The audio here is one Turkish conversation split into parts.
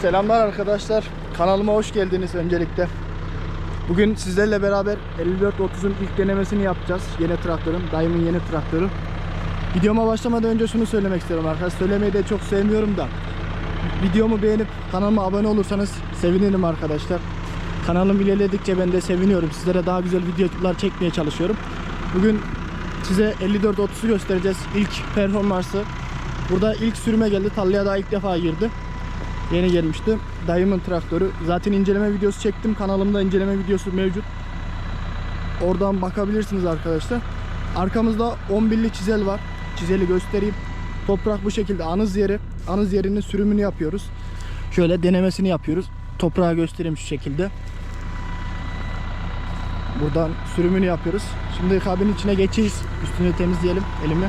Selamlar arkadaşlar. Kanalıma hoş geldiniz öncelikle. Bugün sizlerle beraber 5430'un ilk denemesini yapacağız. Yeni traktörüm, dayımın yeni traktörü. Videoma başlamadan önce şunu söylemek istiyorum arkadaşlar. Söylemeyi de çok sevmiyorum da. Videomu beğenip kanalıma abone olursanız sevinirim arkadaşlar. Kanalım ilerledikçe ben de seviniyorum. Sizlere daha güzel videolar çekmeye çalışıyorum. Bugün size 5430'u göstereceğiz. İlk performansı. Burada ilk sürüme geldi. Tarlaya daha ilk defa girdi. Yeni gelmişti. Dayımın traktörü. Zaten inceleme videosu çektim. Kanalımda inceleme videosu mevcut. Oradan bakabilirsiniz arkadaşlar. Arkamızda 11'li çizel var. Çizeli göstereyim. Toprak bu şekilde anız yeri. Anız yerinin sürümünü yapıyoruz. Şöyle denemesini yapıyoruz. Toprağı göstereyim şu şekilde. Buradan sürümünü yapıyoruz. Şimdi kabinin içine geçeceğiz. Üstünü temizleyelim elimi.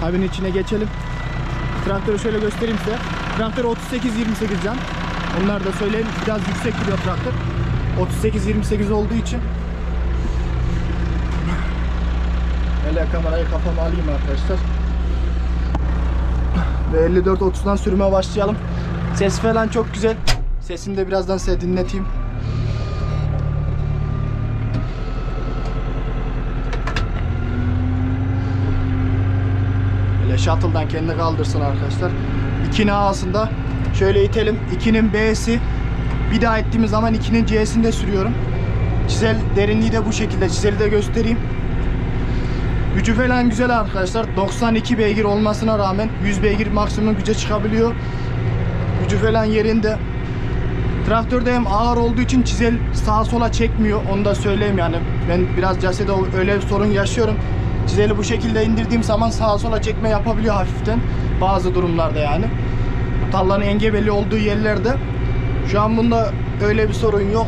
Kabinin içine geçelim. Traktörü şöyle göstereyim size. Traktör 38-28 can. Onlar da söyleyeyim. Biraz yüksek gidiyor traktör. 38-28 olduğu için. Hele kamerayı kafama alayım arkadaşlar. Ve 54-30'dan sürüme başlayalım. Ses falan çok güzel. Sesini de birazdan size dinleteyim. Böyle shuttle'dan kendini kaldırsın arkadaşlar. 2'nin A'sında şöyle itelim. 2'nin B'si bir daha ettiğimiz zaman 2'nin C'sinde sürüyorum. Çizel derinliği de bu şekilde. Çizeli de göstereyim. Gücü falan güzel arkadaşlar. 92 beygir olmasına rağmen 100 beygir maksimum güce çıkabiliyor. Gücü falan yerinde. Traktörde hem ağır olduğu için çizel sağa sola çekmiyor. Onu da söyleyeyim yani. Ben biraz casede öyle bir sorun yaşıyorum. Çizeli bu şekilde indirdiğim zaman sağa sola çekme yapabiliyor hafiften. Bazı durumlarda yani. Tallanın engebeli olduğu yerlerde. Şu an bunda öyle bir sorun yok.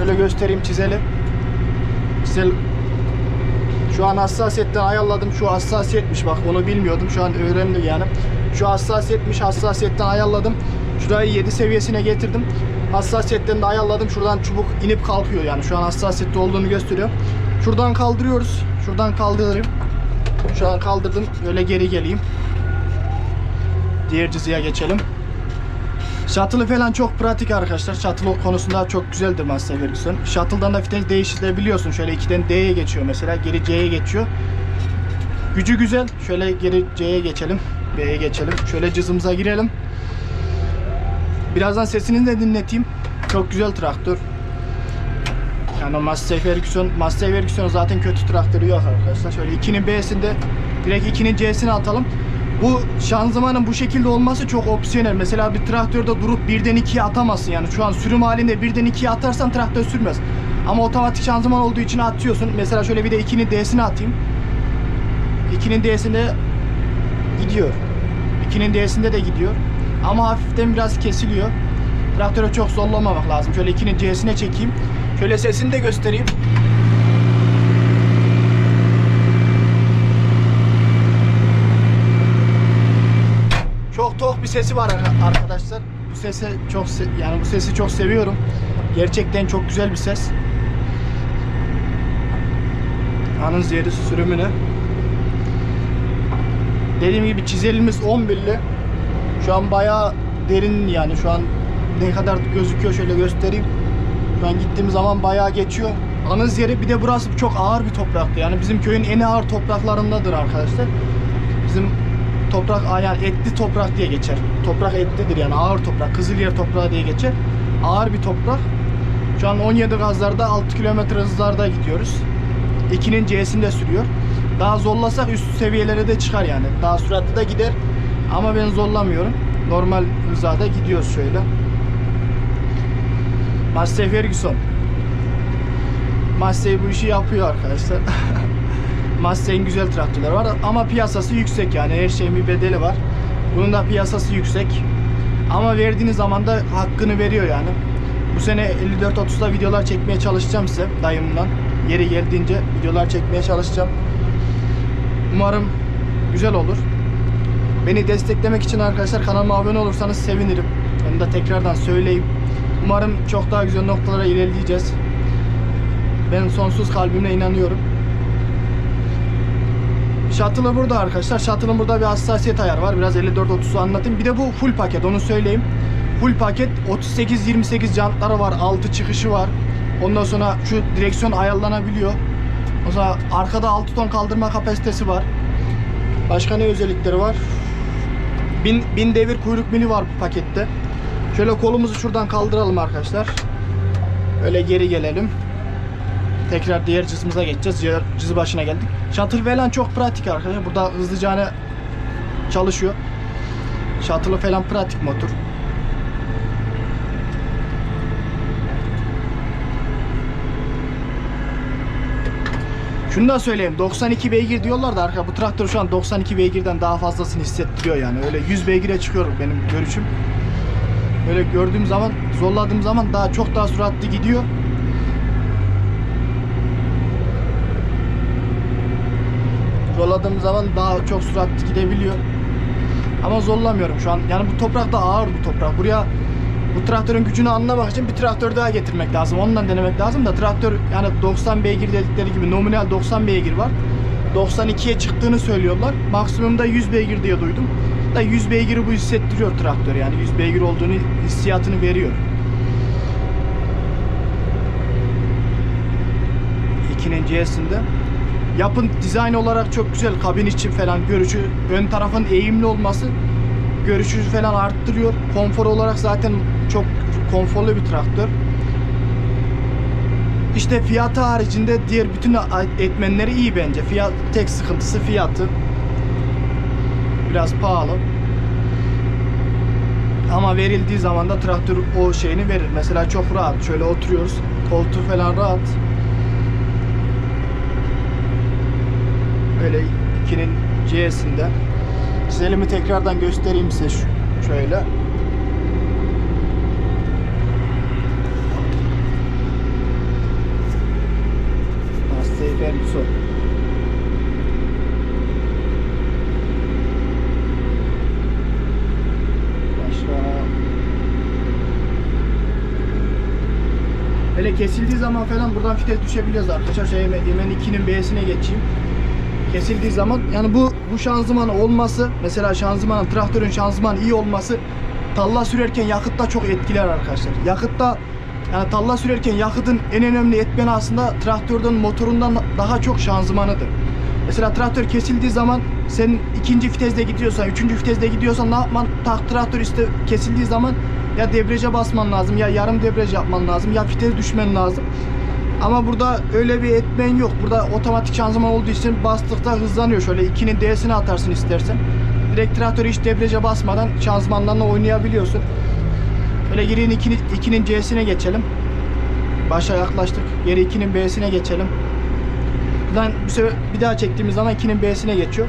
Böyle göstereyim çizeli. Çizel şu an hassasiyetten ayarladım. Şu hassasiyetmiş bak onu bilmiyordum. Şu an öğrendim yani. Şu hassasiyetmiş hassasiyetten ayarladım. Şurayı 7 seviyesine getirdim. Hassasiyetten de ayarladım. Şuradan çubuk inip kalkıyor yani. Şu an hassasiyette olduğunu gösteriyor. Şuradan kaldırıyoruz. Şuradan kaldırayım. Şu kaldırdım. Böyle geri geleyim. Diğer cızıya geçelim. Shuttle'ı falan çok pratik arkadaşlar. Shuttle konusunda çok güzeldir Master Ferguson. Shuttle'dan da vites değiştirebiliyorsun. Şöyle 2'den D'ye geçiyor mesela. Geri C'ye geçiyor. Gücü güzel. Şöyle geri C'ye geçelim. B'ye geçelim. Şöyle cızımıza girelim. Birazdan sesini de dinleteyim. Çok güzel traktör. Yani Master Ferguson, Master Ferguson zaten kötü traktörü yok arkadaşlar. Şöyle 2'nin B'sinde direkt 2'nin C'sini atalım. Bu şanzımanın bu şekilde olması çok opsiyonel. Mesela bir traktörde durup birden ikiye atamazsın. Yani şu an sürüm halinde birden ikiye atarsan traktör sürmez. Ama otomatik şanzıman olduğu için atıyorsun. Mesela şöyle bir de 2'nin D'sini atayım. 2'nin D'sinde gidiyor. 2'nin D'sinde de gidiyor. Ama hafiften biraz kesiliyor. Traktöre çok zorlamamak lazım. Şöyle 2'nin C'sine çekeyim. Şöyle sesini de göstereyim. Çok tok bir sesi var ar- arkadaşlar. Bu sesi çok yani bu sesi çok seviyorum. Gerçekten çok güzel bir ses. Anız yeri sürümünü. Dediğim gibi çizelimiz 11'li. Şu an bayağı derin yani şu an ne kadar gözüküyor şöyle göstereyim. An gittiğim zaman bayağı geçiyor. Anız yeri bir de burası çok ağır bir topraktı. Yani bizim köyün en ağır topraklarındadır arkadaşlar. Bizim toprak yani etli toprak diye geçer. Toprak etlidir yani ağır toprak. Kızılyer toprağı diye geçer. Ağır bir toprak. Şu an 17 gazlarda 6 kilometre hızlarda gidiyoruz. 2'nin C'sinde sürüyor. Daha zorlasak üst seviyelere de çıkar yani. Daha süratli de gider. Ama ben zorlamıyorum. Normal hızada gidiyoruz şöyle. Massey Ferguson. Massey bu işi yapıyor arkadaşlar. Massey'in güzel traktörleri var ama piyasası yüksek yani her şeyin bir bedeli var. Bunun da piyasası yüksek. Ama verdiğiniz zaman da hakkını veriyor yani. Bu sene 54-30'da videolar çekmeye çalışacağım size dayımdan. Yeri geldiğince videolar çekmeye çalışacağım. Umarım güzel olur. Beni desteklemek için arkadaşlar kanalıma abone olursanız sevinirim. Onu da tekrardan söyleyeyim. Umarım çok daha güzel noktalara ilerleyeceğiz. Ben sonsuz kalbimle inanıyorum. Shuttle'ı burada arkadaşlar. Shuttle'ın burada bir hassasiyet ayarı var. Biraz 54-30'u anlatayım. Bir de bu full paket onu söyleyeyim. full paket 38-28 jantları var. 6 çıkışı var. Ondan sonra şu direksiyon ayarlanabiliyor. O zaman arkada 6 ton kaldırma kapasitesi var. Başka ne özellikleri var? 1000, 1000 devir kuyruk mili var bu pakette. Şöyle kolumuzu şuradan kaldıralım arkadaşlar. Öyle geri gelelim. Tekrar diğer cızımıza geçeceğiz. Diğer başına geldik. Shuttle falan çok pratik arkadaşlar. Burada hızlıca hani çalışıyor. Shuttle'ı falan pratik motor. Şunu da söyleyeyim. 92 beygir diyorlar da arka bu traktör şu an 92 beygirden daha fazlasını hissettiriyor yani. Öyle 100 beygire çıkıyor benim görüşüm. Böyle gördüğüm zaman, zorladığım zaman daha çok daha süratli gidiyor. Zorladığım zaman daha çok süratli gidebiliyor. Ama zorlamıyorum şu an. Yani bu toprak da ağır bu toprak. Buraya bu traktörün gücünü anlamak için bir traktör daha getirmek lazım. Ondan denemek lazım da traktör yani 90 beygir dedikleri gibi nominal 90 beygir var. 92'ye çıktığını söylüyorlar. Maksimumda 100 beygir diye duydum. Da 100 beygiri bu hissettiriyor traktör yani 100 beygir olduğunu hissiyatını veriyor. 2'nin C'sinde. Yapın dizayn olarak çok güzel. Kabin için falan görüşü, ön tarafın eğimli olması görüşü falan arttırıyor. Konfor olarak zaten çok konforlu bir traktör. İşte fiyatı haricinde diğer bütün etmenleri iyi bence. Fiyat tek sıkıntısı fiyatı. Biraz pahalı. Ama verildiği zaman da traktör o şeyini verir. Mesela çok rahat. Şöyle oturuyoruz. Koltuğu falan rahat. Böyle 2'nin C'sinde. Çizelimi tekrardan göstereyim size şu, şöyle. Lastiği Ferguson. Başka. Hele kesildiği zaman falan buradan vites düşebiliyoruz arkadaşlar. Şey, hemen 2'nin B'sine geçeyim kesildiği zaman yani bu bu şanzıman olması mesela şanzımanın traktörün şanzıman iyi olması talla sürerken yakıtta çok etkiler arkadaşlar. Yakıtta yani talla sürerken yakıtın en önemli etmeni aslında traktörün motorundan daha çok şanzımanıdır. Mesela traktör kesildiği zaman sen ikinci viteste gidiyorsan, üçüncü viteste gidiyorsan ne yapman? Tak traktör işte kesildiği zaman ya debriyaja basman lazım ya yarım debriyaj yapman lazım ya vites düşmen lazım. Ama burada öyle bir etmen yok. Burada otomatik şanzıman olduğu için bastıkta hızlanıyor. Şöyle 2'nin D'sini atarsın istersen. Direkt traktörü hiç debriyaja basmadan şanzımanlarla oynayabiliyorsun. Böyle geri 2'nin 2'nin C'sine geçelim. Başa yaklaştık. Geri 2'nin B'sine geçelim. Buradan bir, sefer, bir daha çektiğimiz zaman 2'nin B'sine geçiyor.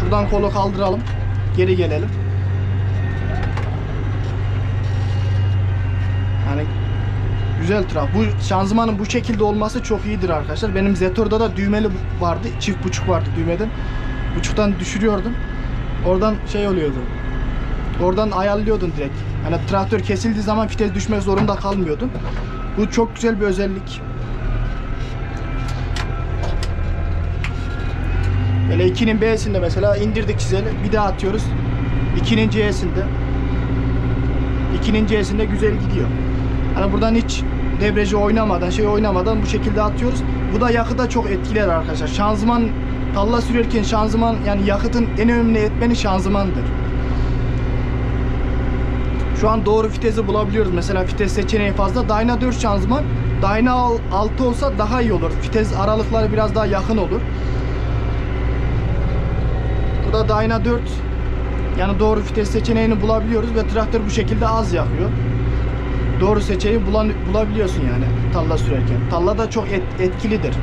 Şuradan kolu kaldıralım. Geri gelelim. Yani güzel traf. Bu şanzımanın bu şekilde olması çok iyidir arkadaşlar. Benim Zetor'da da düğmeli vardı. Çift buçuk vardı düğmeden. Buçuktan düşürüyordum. Oradan şey oluyordu. Oradan ayarlıyordun direkt. Yani traktör kesildiği zaman vites düşmek zorunda kalmıyordun. Bu çok güzel bir özellik. 2'nin B'sinde mesela indirdik çizeli. Bir daha atıyoruz. 2'nin C'sinde. 2'nin C'sinde güzel gidiyor. Hani buradan hiç debriyajı oynamadan, şey oynamadan bu şekilde atıyoruz. Bu da yakıta çok etkiler arkadaşlar. Şanzıman talla sürerken şanzıman yani yakıtın en önemli etmeni şanzımandır. Şu an doğru vitesi bulabiliyoruz. Mesela vites seçeneği fazla. Dyna 4 şanzıman. Dyna 6 olsa daha iyi olur. Vites aralıkları biraz daha yakın olur. Bu da Dyna 4. Yani doğru vites seçeneğini bulabiliyoruz ve traktör bu şekilde az yakıyor doğru seçeneği bulan, bulabiliyorsun yani talla sürerken. Talla da çok et, etkilidir.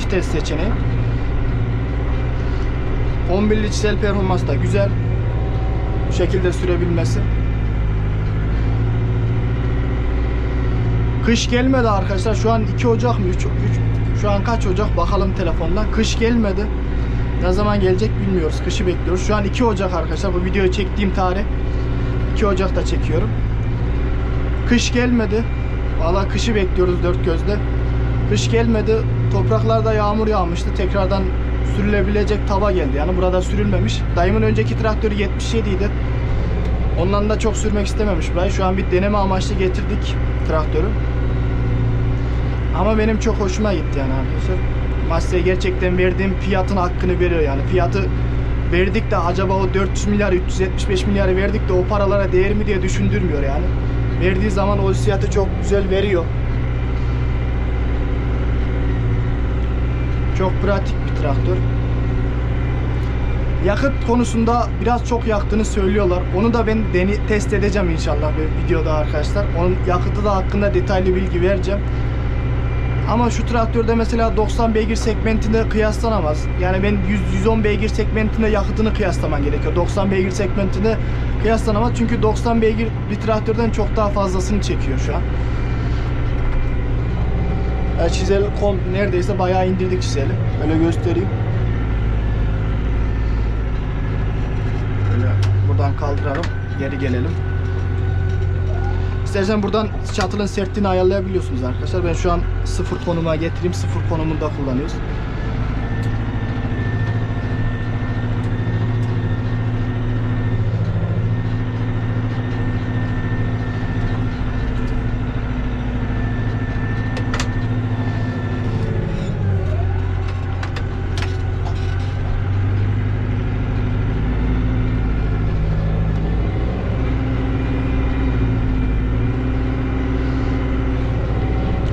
Vites seçeneği. 11'li çisel performans da güzel. Bu şekilde sürebilmesi. Kış gelmedi arkadaşlar. Şu an 2 Ocak mı? 3, 3 şu an kaç Ocak? Bakalım telefondan. Kış gelmedi. Ne zaman gelecek bilmiyoruz. Kışı bekliyoruz. Şu an 2 Ocak arkadaşlar. Bu videoyu çektiğim tarih 2 Ocak'ta çekiyorum. Kış gelmedi. Valla kışı bekliyoruz dört gözle. Kış gelmedi. Topraklarda yağmur yağmıştı. Tekrardan sürülebilecek tava geldi. Yani burada sürülmemiş. Dayımın önceki traktörü 77 idi. Ondan da çok sürmek istememiş burayı. Şu an bir deneme amaçlı getirdik traktörü. Ama benim çok hoşuma gitti yani arkadaşlar. Massey gerçekten verdiğim fiyatın hakkını veriyor yani. Fiyatı verdik de acaba o 400 milyar 375 milyarı verdik de o paralara değer mi diye düşündürmüyor yani. Verdiği zaman o hissiyatı çok güzel veriyor. Çok pratik bir traktör. Yakıt konusunda biraz çok yaktığını söylüyorlar. Onu da ben deni test edeceğim inşallah bir videoda arkadaşlar. Onun yakıtı da hakkında detaylı bilgi vereceğim. Ama şu traktörde mesela 90 beygir segmentinde kıyaslanamaz. Yani ben 100 110 beygir segmentinde yakıtını kıyaslaman gerekiyor. 90 beygir segmentinde kıyaslanamaz. Çünkü 90 beygir bir traktörden çok daha fazlasını çekiyor şu an. Yani çizel kom neredeyse bayağı indirdik çizeli. Öyle göstereyim. Böyle buradan kaldıralım. Geri gelelim. İstersen buradan şattle'ın sertliğini ayarlayabiliyorsunuz arkadaşlar. Ben şu an sıfır konuma getireyim. Sıfır konumunda kullanıyoruz.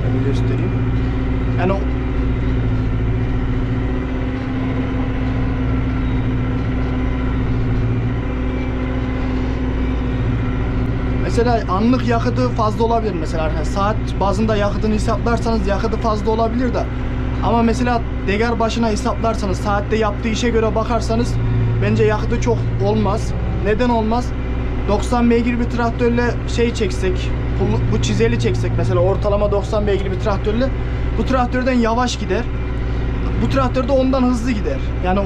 Şöyle göstereyim. Yani o Mesela anlık yakıtı fazla olabilir mesela Yani saat bazında yakıtını hesaplarsanız yakıtı fazla olabilir de ama mesela degar başına hesaplarsanız saatte yaptığı işe göre bakarsanız bence yakıtı çok olmaz. Neden olmaz? 90 beygir bir traktörle şey çeksek, bu- çizeli çeksek mesela ortalama 90 beygir bir traktörle bu traktörden yavaş gider. Bu traktör de ondan hızlı gider. Yani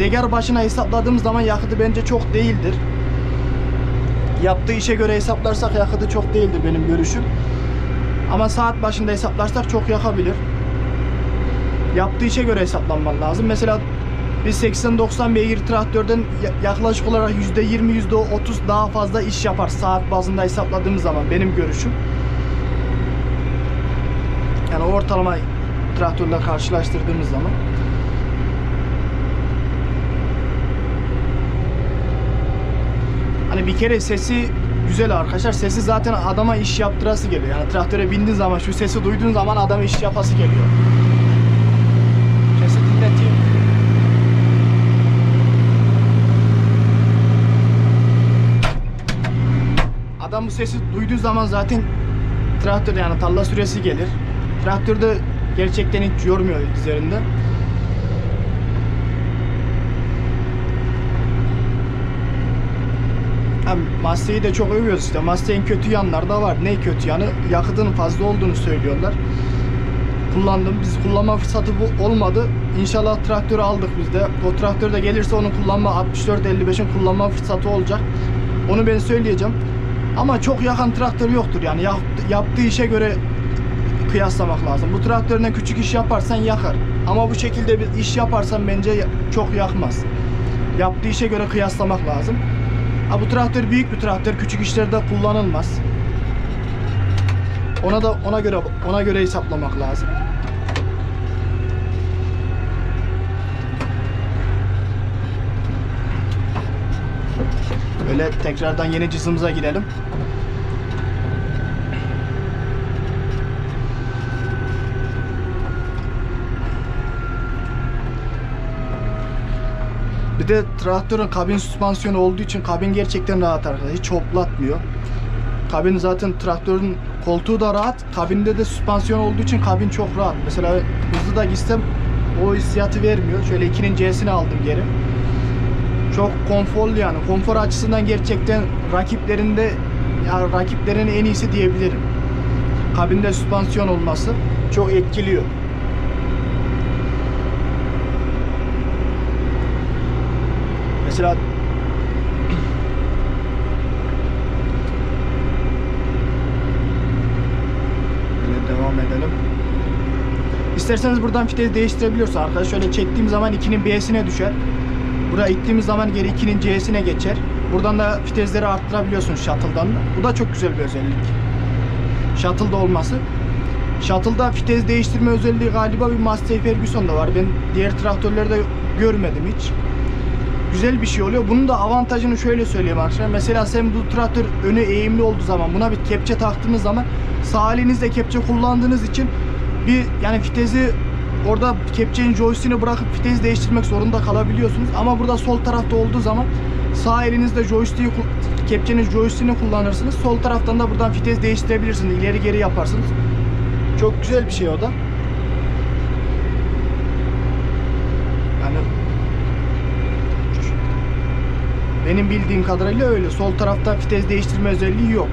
degar başına hesapladığımız zaman yakıtı bence çok değildir. Yaptığı işe göre hesaplarsak yakıtı çok değildir benim görüşüm. Ama saat başında hesaplarsak çok yakabilir. Yaptığı işe göre hesaplanman lazım. Mesela biz 80-90 beygir traktörden ya- yaklaşık olarak %20 %30 daha fazla iş yapar saat bazında hesapladığımız zaman benim görüşüm. Yani ortalama traktörle karşılaştırdığımız zaman. Hani bir kere sesi güzel arkadaşlar. Sesi zaten adama iş yaptırası geliyor. Yani traktöre bindiğin zaman şu sesi duyduğun zaman adam iş yapası geliyor. Sesi dinleteyim. Adam bu sesi duyduğu zaman zaten traktör yani tarla süresi gelir. Traktörde gerçekten hiç yormuyor üzerinde. Hem Massey'i de çok övüyoruz işte. Massey'in kötü yanları da var. Ne kötü yanı? Yakıtının fazla olduğunu söylüyorlar. Kullandım. Biz kullanma fırsatı bu olmadı. İnşallah traktörü aldık biz de. O traktör de gelirse onun kullanma 64-55'in kullanma fırsatı olacak. Onu ben söyleyeceğim. Ama çok yakan traktör yoktur yani. Yap- yaptığı işe göre kıyaslamak lazım. Bu traktörüne küçük iş yaparsan yakar. Ama bu şekilde bir iş yaparsan bence çok yakmaz. Yaptığı işe göre kıyaslamak lazım. Ha bu traktör büyük bir traktör, küçük işlerde kullanılmaz. Ona da ona göre ona göre hesaplamak lazım. Öyle tekrardan yeni cızımıza girelim. Bir de traktörün kabin süspansiyonu olduğu için kabin gerçekten rahat arkadaşlar. Hiç hoplatmıyor. Kabin zaten traktörün koltuğu da rahat. Kabinde de süspansiyon olduğu için kabin çok rahat. Mesela hızlı da gitsem o hissiyatı vermiyor. Şöyle 2'nin C'sini aldım geri. Çok konforlu yani. Konfor açısından gerçekten rakiplerinde ya rakiplerin en iyisi diyebilirim. Kabinde süspansiyon olması çok etkiliyor. Böyle devam edelim. İsterseniz buradan fitesi değiştirebiliyorsunuz arkadaşlar. Şöyle çektiğim zaman 2'nin B'sine düşer. Buraya ittiğimiz zaman geri 2'nin C'sine geçer. Buradan da vitesleri arttırabiliyorsun shuttle'dan da. Bu da çok güzel bir özellik. Shuttle'da olması. Shuttle'da vites değiştirme özelliği galiba bir Massey Ferguson'da var. Ben diğer traktörlerde görmedim hiç. Güzel bir şey oluyor. Bunun da avantajını şöyle söyleyeyim arkadaşlar. Mesela sen bu traktör önü eğimli olduğu zaman buna bir kepçe taktığınız zaman sağ elinizle kepçe kullandığınız için bir yani vitesi orada kepçenin joystick'ini bırakıp vites değiştirmek zorunda kalabiliyorsunuz. Ama burada sol tarafta olduğu zaman sağ elinizle joystick'i kepçenin joystick'ini kullanırsınız. Sol taraftan da buradan vites değiştirebilirsiniz. İleri geri yaparsınız. Çok güzel bir şey o da. Yani benim bildiğim kadarıyla öyle. Sol tarafta vites değiştirme özelliği yok.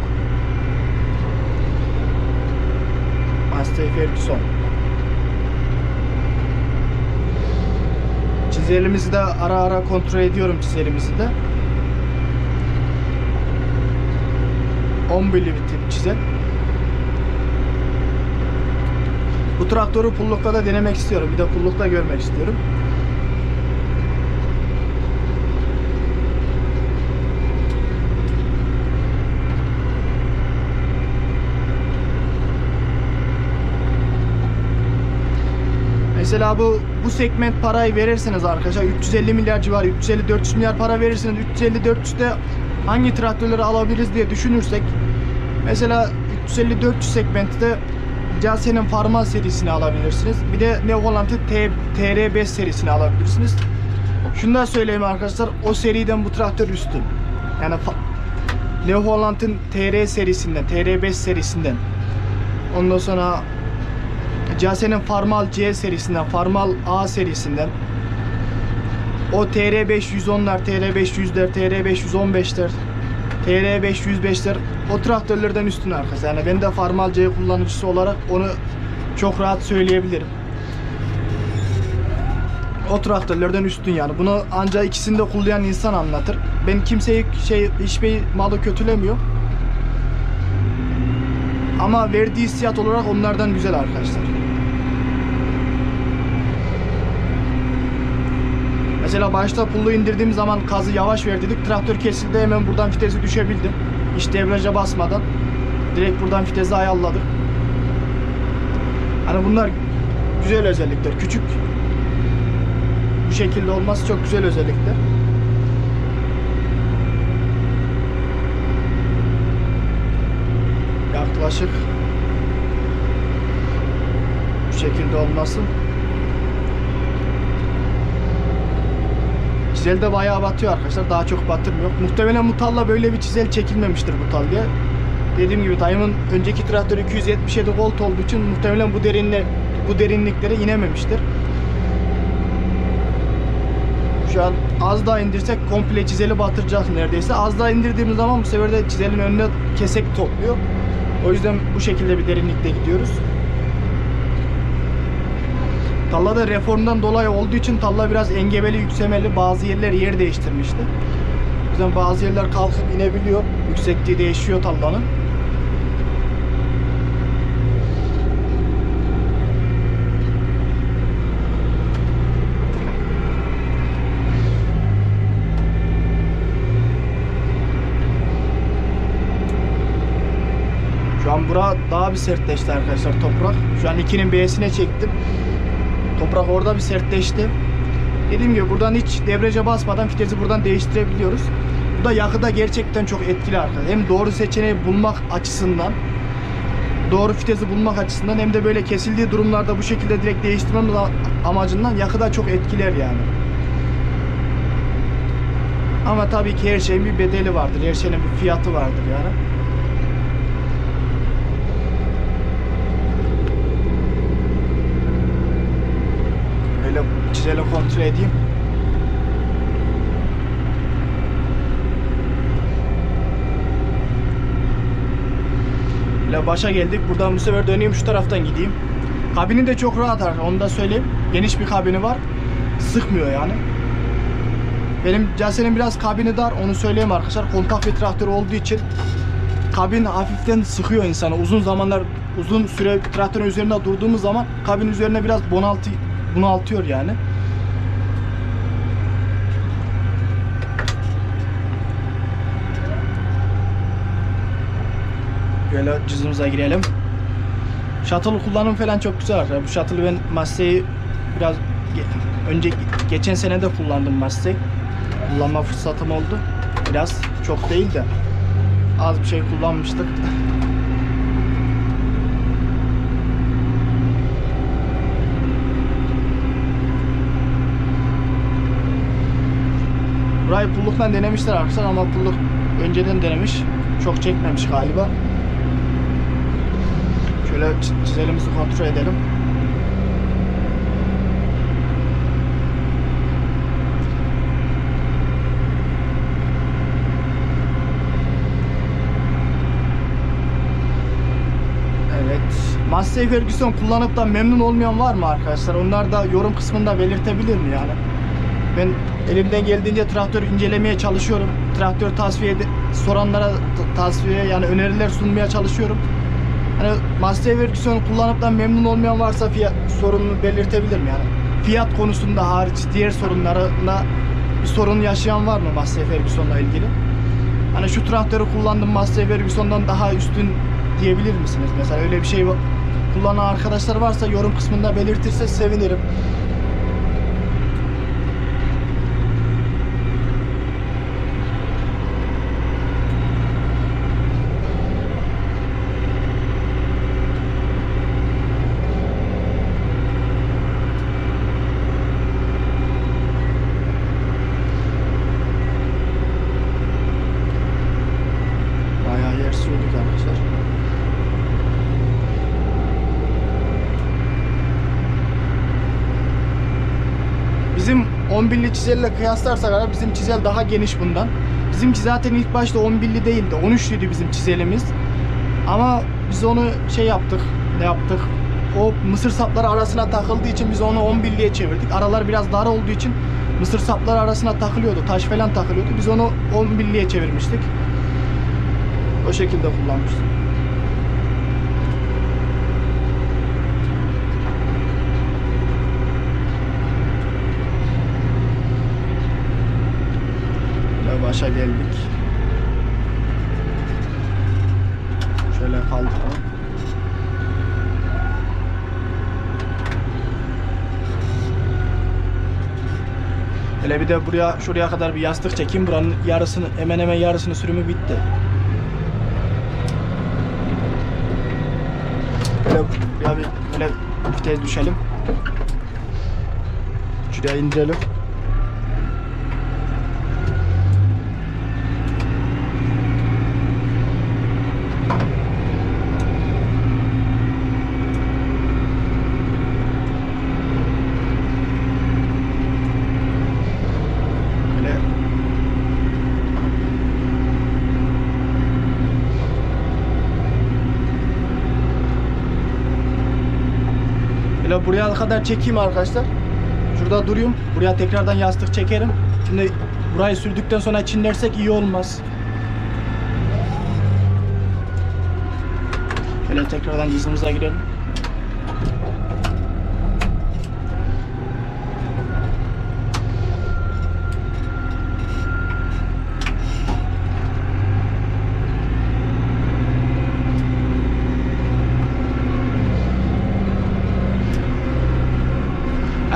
Massey Ferguson. Çizelimizi de ara ara kontrol ediyorum çizelimizi de. 11'li bir tip çizel. Bu traktörü pullukta da denemek istiyorum. Bir de pullukta görmek istiyorum. Mesela bu bu segment parayı verirseniz arkadaşlar 350 milyar civarı 350-400 milyar para verirsiniz 350-400'de hangi traktörleri alabiliriz diye düşünürsek mesela 350-400 segmentte Case'nin Farmal serisini alabilirsiniz. Bir de Neoholland'ın T- TR5 serisini alabilirsiniz. Şunu da söyleyeyim arkadaşlar o seriden bu traktör üstün. Yani New Holland'ın TR serisinden, TR5 serisinden. Ondan sonra Case'nin Farmal C serisinden, Farmal A serisinden. O TR5 110'lar, TR5 100'ler, TR5 115'ler, TR5 105'ler o traktörlerden üstün arkadaşlar. Yani ben de Farmal C kullanıcısı olarak onu çok rahat söyleyebilirim. O traktörlerden üstün yani. Bunu ancak ikisini de kullanan insan anlatır. Ben kimseyi şey hiçbir malı kötülemiyorum. Ama verdiği hissiyat olarak onlardan güzel arkadaşlar. Mesela başta pullu indirdiğim zaman kazı yavaş ver dedik. Traktör kesildi hemen buradan vitesi düşebildim. Hiç debriyaja basmadan. Direkt buradan vitesi ayarladık. Hani bunlar güzel özellikler. Küçük bu şekilde olması çok güzel özellikler. Yaklaşık bu şekilde olması. Çizel de bayağı batıyor arkadaşlar. Daha çok batırmıyor. Muhtemelen bu talla böyle bir çizel çekilmemiştir bu tal diye. Dediğim gibi dayımın önceki traktörü 277 volt olduğu için muhtemelen bu derinle bu derinliklere inememiştir. Şu an az daha indirsek komple çizeli batıracağız neredeyse. Az daha indirdiğimiz zaman bu sefer de çizelin önüne kesek topluyor. O yüzden bu şekilde bir derinlikte gidiyoruz. Talla da reformdan dolayı olduğu için talla biraz engebeli yüksemeli. Bazı yerler yer değiştirmişti. O yüzden bazı yerler kalkıp inebiliyor. Yüksekliği değişiyor tallanın. Şu an bura daha bir sertleşti arkadaşlar toprak. Şu an 2'nin B'sine çektim. Toprak orada bir sertleşti. Dediğim gibi buradan hiç debriyaja basmadan vitesi buradan değiştirebiliyoruz. Bu da yakıda gerçekten çok etkili arkadaşlar. Hem doğru seçeneği bulmak açısından doğru vitesi bulmak açısından hem de böyle kesildiği durumlarda bu şekilde direkt değiştirmemiz amacından yakıda çok etkiler yani. Ama tabii ki her şeyin bir bedeli vardır. Her şeyin bir fiyatı vardır yani. Öyle çizeli kontrol edeyim. Böyle başa geldik. Buradan bu sefer döneyim şu taraftan gideyim. Kabini de çok rahat arkadaşlar. Onu da söyleyeyim. Geniş bir kabini var. Sıkmıyor yani. Benim Case'nin biraz kabini dar. Onu söyleyeyim arkadaşlar. Kontak bir traktör olduğu için kabin hafiften sıkıyor insanı. Uzun zamanlar uzun süre traktörün üzerinde durduğumuz zaman kabin üzerine biraz bunaltı bunaltıyor yani. Böyle cüzümüze girelim. Shuttle kullanım falan çok güzel. Bu shuttle ben Mustang'i biraz önce geçen sene de kullandım Mustang. Kullanma fırsatım oldu. Biraz çok değil de az bir şey kullanmıştık. Burayı pullukla denemişler arkadaşlar ama pulluk önceden denemiş. Çok çekmemiş galiba. Şöyle çi- çizelimizi kontrol edelim. Massey Ferguson kullanıp da memnun olmayan var mı arkadaşlar? Onlar da yorum kısmında belirtebilir mi yani? Ben elimden geldiğince traktör incelemeye çalışıyorum. Traktör tasfiye soranlara tasfiye yani öneriler sunmaya çalışıyorum. Hani Massey Ferguson kullanıp da memnun olmayan varsa fiyat sorununu belirtebilir mi yani? Fiyat konusunda hariç diğer sorunlarına bir sorun yaşayan var mı Massey Ferguson'la ilgili? Hani şu traktörü kullandım Massey Ferguson'dan daha üstün diyebilir misiniz? Mesela öyle bir şey kullanan arkadaşlar varsa yorum kısmında belirtirse sevinirim. Bayağı yer sürdük arkadaşlar. Bizim 11'li çizelle kıyaslarsak ara bizim çizel daha geniş bundan. Bizimki zaten ilk başta 11'li değildi. 13'lüydü bizim çizelimiz. Ama biz onu şey yaptık. Ne yaptık? O mısır sapları arasına takıldığı için biz onu 11'liye çevirdik. Aralar biraz dar olduğu için mısır sapları arasına takılıyordu. Taş falan takılıyordu. Biz onu 11'liye çevirmiştik. O şekilde kullanmıştım. Böyle başa geldik. Şöyle kaldıralım. Hele bir de buraya şuraya kadar bir yastık çekeyim. Buranın yarısını hemen hemen yarısını sürümü bitti. Böyle ya bir böyle vites düşelim. Şuraya indirelim. Böyle Böyle buraya kadar çekeyim arkadaşlar. Şurada durayım. Buraya tekrardan yastık çekerim. Şimdi burayı sürdükten sonra çinlersek iyi olmaz. Böyle tekrardan hızımıza girelim.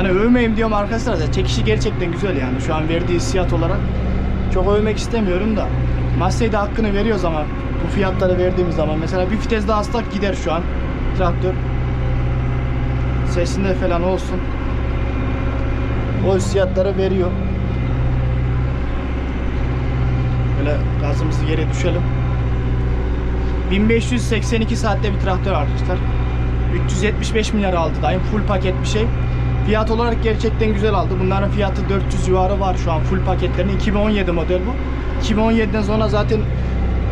Hani övmeyeyim diyorum arkadaşlar da çekişi gerçekten güzel yani şu an verdiği hissiyat olarak. Çok övmek istemiyorum da. Massey de hakkını veriyoruz ama bu fiyatları verdiğimiz zaman mesela bir vites daha astak gider şu an traktör. Sesinde falan olsun. O hissiyatları veriyor. Böyle gazımızı yere düşelim. 1582 saatte bir traktör arkadaşlar. 375 milyar aldı dayım. Full paket bir şey. Fiyat olarak gerçekten güzel aldı. Bunların fiyatı 400 civarı var şu an full paketlerin. 2017 model bu. 2017'den sonra zaten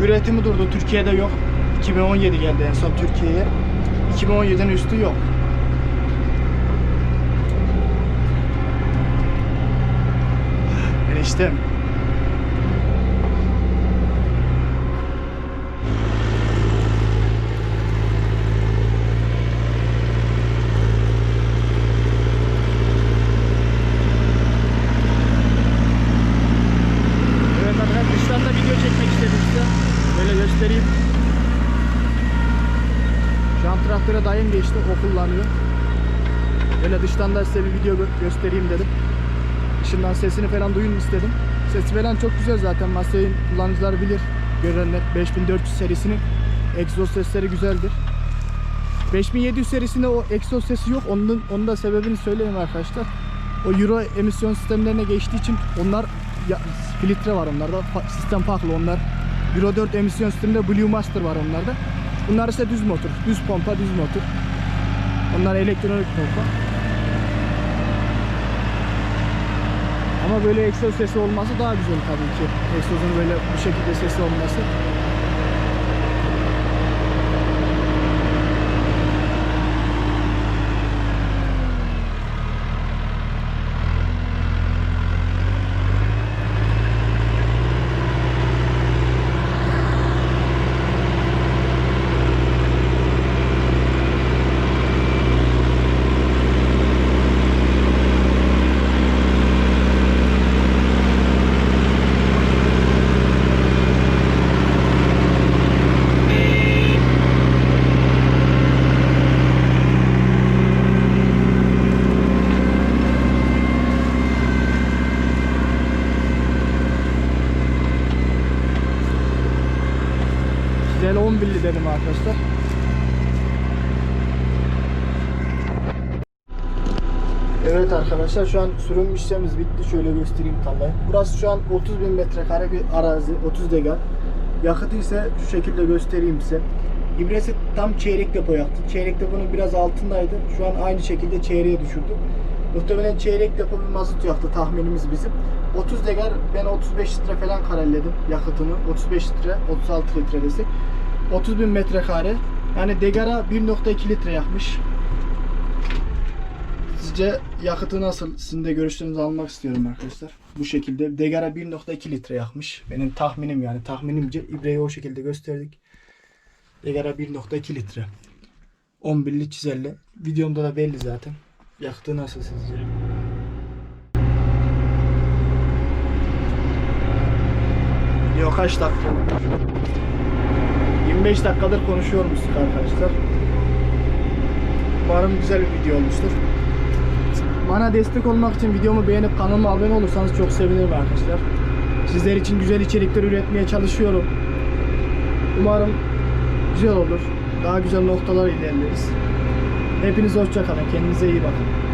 üretimi durdu. Türkiye'de yok. 2017 geldi en son Türkiye'ye. 2017'den üstü yok. Eniştem. Evet arkadaşlar dıştan da video çekmek istedim size. Böyle göstereyim. Abim geçti. O kullanıyor. Böyle dıştan da size bir video gö- göstereyim dedim. Dışından sesini falan duyun istedim. Sesi falan çok güzel zaten. Massey'in kullanıcıları bilir. Görenler 5400 serisinin egzoz sesleri güzeldir. 5700 serisinde o egzoz sesi yok. Onun, onun da sebebini söyleyeyim arkadaşlar. O Euro emisyon sistemlerine geçtiği için onlar ya, filtre var onlarda. Sistem farklı onlar. Euro 4 emisyon sisteminde Blue Master var onlarda. Bunlar ise düz motor. Düz pompa, düz motor. Onlar elektronik pompa. Ama böyle egzoz sesi olması daha güzel tabii ki. Egzozun böyle bu şekilde sesi olması. Güzel 10 billi dedim arkadaşlar. Evet arkadaşlar şu an sürüm işlemimiz bitti. Şöyle göstereyim tarlayı. Burası şu an 30 bin metrekare bir arazi. 30 degar. Yakıtı ise şu şekilde göstereyim size. İbresi tam çeyrek depo yaktı. Çeyrek deponun biraz altındaydı. Şu an aynı şekilde çeyreğe düşürdü. Muhtemelen çeyrek depo bir mazot yaktı tahminimiz bizim. 30 degar ben 35 litre falan kararladım yakıtını. 35 litre, 36 litre desek. 30 bin metrekare. Yani degara 1.2 litre yakmış. Sizce yakıtı nasıl? Sizin de görüşlerinizi almak istiyorum arkadaşlar. Bu şekilde. Degara 1.2 litre yakmış. Benim tahminim yani. Tahminimce ibreyi o şekilde gösterdik. Degara 1.2 litre. 11'li çizelli. Videomda da belli zaten. Yakıtı nasıl sizce? Video kaç dakika? 25 dakikadır konuşuyormuştuk arkadaşlar. Umarım güzel bir video olmuştur. Bana destek olmak için videomu beğenip kanalıma abone olursanız çok sevinirim arkadaşlar. Sizler için güzel içerikler üretmeye çalışıyorum. Umarım güzel olur. Daha güzel noktalar ilerleriz. Hepiniz hoşça kalın. Kendinize iyi bakın.